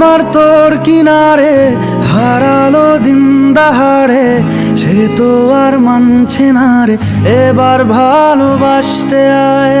আমার তোর কিনারে, হারালো দিন দাহারে সে তো আর মানছে না রে। এবার ভালোবাসতে আয়।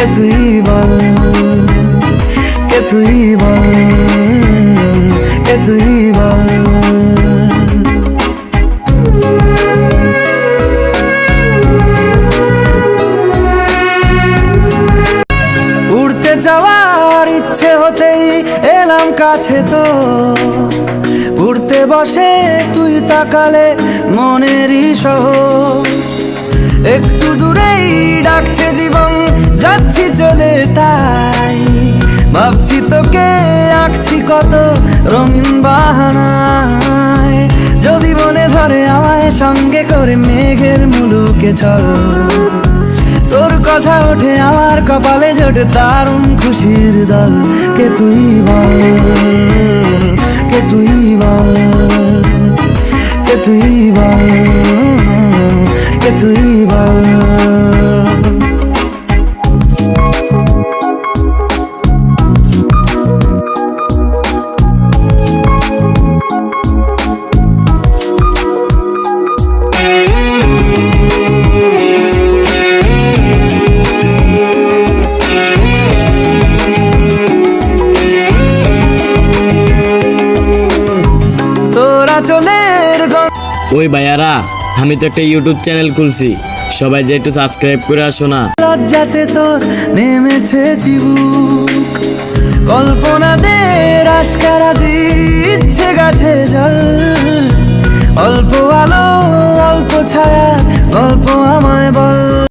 কে তুই বল? কে তুই বল? কে তুই বল? উড়তে যাওয়ার ইচ্ছে হতেই এলাম কাছে তো। উড়তে বসে তুই তাকালে মনেরই সহ। একটু দূরেই রঙিন বাহানায়। যদি মনে ধরে আমায় সঙ্গে করে মেঘের মুলুকে চল তোর কথা ওঠে আমার কপালে জোটে দারুণ খুশির দল। কে তুই বল? তোরা চলের ওই ভাইয়ারা আমি তো একটা ইউটিউব চ্যানেল খুলছি। সবাই যে একটু সাবস্ক্রাইব করে আসো না। লজ্জাতে তোর নেমেছে চিবুক। কল্পনাদের আশকারা দিচ্ছে গাছে জল।